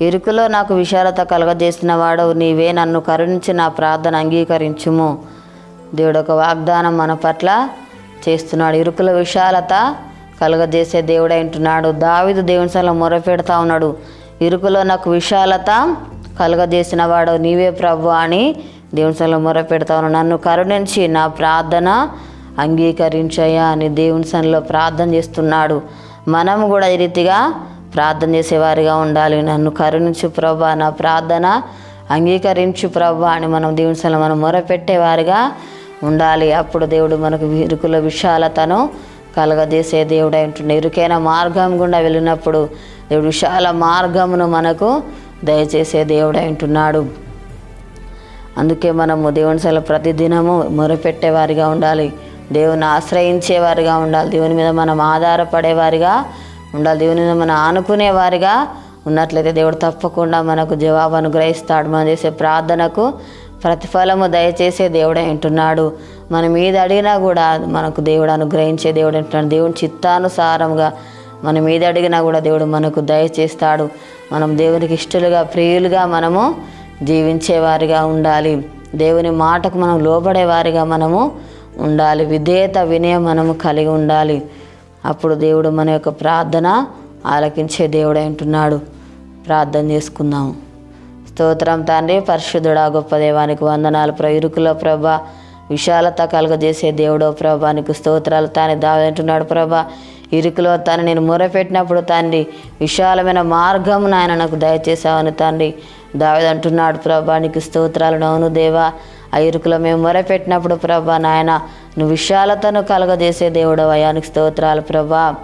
ఇరుకులో నాకు విశాలత కలగజేసిన వాడవు నీవే నన్ను కరుణించి నా ప్రార్థన అంగీకరించుము. దేవుడు ఒక వాగ్దానం మన పట్ల చేస్తున్నాడు. ఇరుకుల విశాలత కలగజేసే దేవుడైంటున్నాడు దావిదు దేవుని సలహా మొరపెడతా ఉన్నాడు. ఇరుకులో నాకు విశాలత కలగజేసిన వాడు నీవే ప్రభు అని దేవుని సలహా మొరపెడతా ఉన్నాడు. నన్ను కరుణించి నా ప్రార్థన అంగీకరించయ్యా అని దేవుని సన్నిలో ప్రార్థన చేస్తున్నాడు. మనం కూడా ఈ రీతిగా ప్రార్థన చేసేవారిగా ఉండాలి. నన్ను కరుణించు ప్రభా నా ప్రార్థన అంగీకరించు ప్రభా అని మనం దేవుని మనం మొరపెట్టేవారిగా ఉండాలి. అప్పుడు దేవుడు మనకు ఇరుకుల విశాలతను కలగజేసే దేవుడు అంటుండే ఇరుకైన మార్గం గుండా వెళ్ళినప్పుడు దేవుడు విశాల మార్గమును మనకు దయచేసే దేవుడు అంటున్నాడు అందుకే మనము దేవుని సెల ప్రతిదినము మొరపెట్టేవారిగా ఉండాలి. దేవుని ఆశ్రయించేవారిగా ఉండాలి. దేవుని మీద మనం ఆధారపడేవారిగా ఉండాలి. దేవుని మనం ఆనుకునే వారిగా ఉన్నట్లయితే దేవుడు తప్పకుండా మనకు జవాబు అనుగ్రహిస్తాడు. మనం చేసే ప్రార్థనకు ప్రతిఫలము దయచేసే దేవుడే వింటున్నాడు మనం మీద అడిగినా కూడా మనకు దేవుడు అనుగ్రహించే దేవుడు వింటున్నాడు దేవుని చిత్తానుసారంగా మనం మీద అడిగినా కూడా దేవుడు మనకు దయచేస్తాడు. మనం దేవునికి ఇష్టలుగా ప్రియులుగా మనము జీవించేవారిగా ఉండాలి. దేవుని మాటకు మనం లోబడేవారిగా మనము ఉండాలి. విధేయత వినయం మనము కలిగి ఉండాలి. అప్పుడు దేవుడు మన యొక్క ప్రార్థన ఆలకించే దేవుడు అంటున్నాడు ప్రార్థన చేసుకుందాము స్తోత్రం తండ్రి పరిశుద్ధుడా గొప్ప దేవానికి వందనాలు. ప్రయురుకుల ప్రభ విశాలత కలుగజేసే దేవుడో ప్రభా నీకు స్తోత్రాలు తాను దావంటున్నాడు ప్రభా. ఇరుకులో తను నేను మొరపెట్టినప్పుడు తండ్రి విశాలమైన మార్గం నాయన నాకు దయచేసావని తండ్రి దావేదంటున్నాడు ప్రభా. నీకు స్తోత్రాలు అవును దేవా. ఆ ఇరుకులో మేము మొరపెట్టినప్పుడు ప్రభా నాయన నువ్వు విశాలతను కలగజేసే దేవుడు అయానికి స్తోత్రాలు ప్రభా.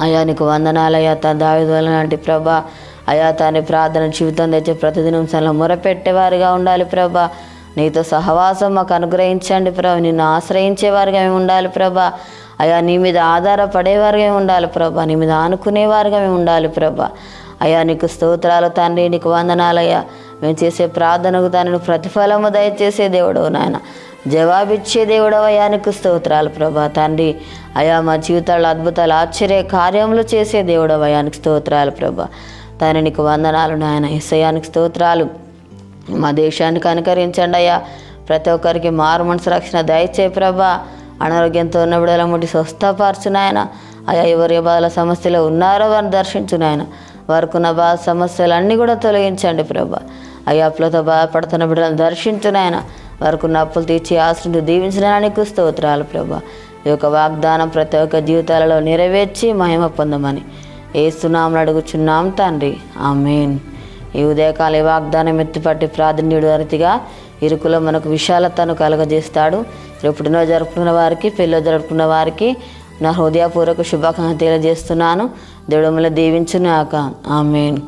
అయానికి వందనాలయ్యా తన దావిదల లాంటి ప్రభా. అయా తాని ప్రార్థన జీవితం తెచ్చే ప్రతిదినం సలహా మొరపెట్టేవారుగా ఉండాలి ప్రభా. నీతో సహవాసం మాకు అనుగ్రహించండి ప్రభా. నిన్ను ఆశ్రయించేవారుగా మేము ఉండాలి ప్రభా. అయా నీ మీద ఆధారపడేవారుగా మేము ఉండాలి ప్రభా. నీ మీద ఆనుకునేవారుగా మేము ఉండాలి ప్రభా. అయా నీకు స్తోత్రాలు తండ్రి నీకు వందనాలయ్యా మేము చేసే ప్రార్థనకు తనను ప్రతిఫలము దయచేసే దేవుడు నాయన. జవాబిచ్చే దేవుడవయ్యా నీకు స్తోత్రాలు ప్రభా తండ్రి. అయా మా జీవితాలు అద్భుతాలు ఆశ్చర్య కార్యములు చేసే దేవుడవయ్యా నీకు స్తోత్రాలు ప్రభా. తాను నీకు వందనాలు నాయన. ఇసయానికి స్తోత్రాలు. మా దేశానికి అనుకరించండి అయ్యా. ప్రతి ఒక్కరికి మారు మనసు రక్షణ దయచే ప్రభా. అనారోగ్యంతో ఉన్న బిడల ముట్టి స్వస్థపరచు నాయన. అయా ఎవరి బాధల సమస్యలు ఉన్నారో వారిని దర్శించు నాయన. వారికి ఉన్న బాధ సమస్యలు అన్నీ కూడా తొలగించండి ప్రభా. అయ్యా అప్పులతో బాధపడుతున్న బిడ్డలను దర్శించునాయన వారికి అప్పులు తీర్చి ఆశ్రయించి దీవించడానికి స్తోత్రాలు ప్రభా. ఈ యొక్క వాగ్దానం ప్రతి ఒక్క జీవితాలలో నెరవేర్చి మహిమ పొందమని ఏస్తున్నామని అడుగుచున్నాం తండ్రి. ఆమెన్. ఈ ఉదయకాల వాగ్దానం ఎత్తిపట్టి ప్రాధాన్యుడు అరితిగా ఇరుకులో మనకు విశాలతను కలగజేస్తాడు. ఎప్పుడునో జరుపుకున్న వారికి పెళ్ళో జరుపుకున్న వారికి నా హృదయపూర్వక శుభాకాంక్షలు తెలియజేస్తున్నాను. దేవుడు మిమ్మల్ని దీవించునాక ఆమెన్.